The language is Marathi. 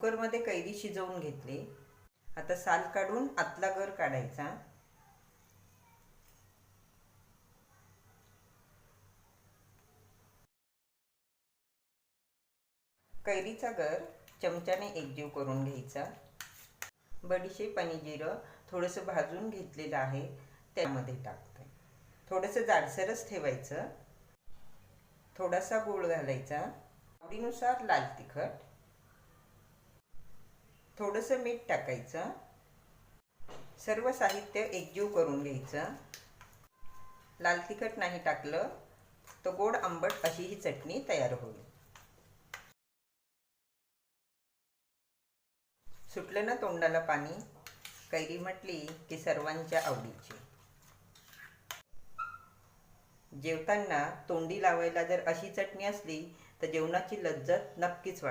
कुकरमध्ये कैरी शिजवून घेतली. आता साल काढून आतला गर काढायचा. कैरीचा गर चमच्याने एकजीव करून घ्यायचा. बडीशेप आणि जिरं थोडंसं भाजून घेतलेलं आहे त्यामध्ये टाकते. थोडंसं जाडसरच ठेवायचं. थोडासा गूळ घालायचा. आवडीनुसार लाल तिखट. थोडंसं मीठ टाकायचं. सर्व साहित्य एकजीव करून घ्यायचं. लाल तिखट नाही टाकलं तर गोड आंबट अशी ही चटणी तयार होईल. सुटलं ना तोंडाला पाणी? कैरी म्हटली की सर्वांच्या आवडीची. जेवताना तोंडी लावायला जर अशी चटणी असली तर जेवणाची लज्जत नक्कीच वाटते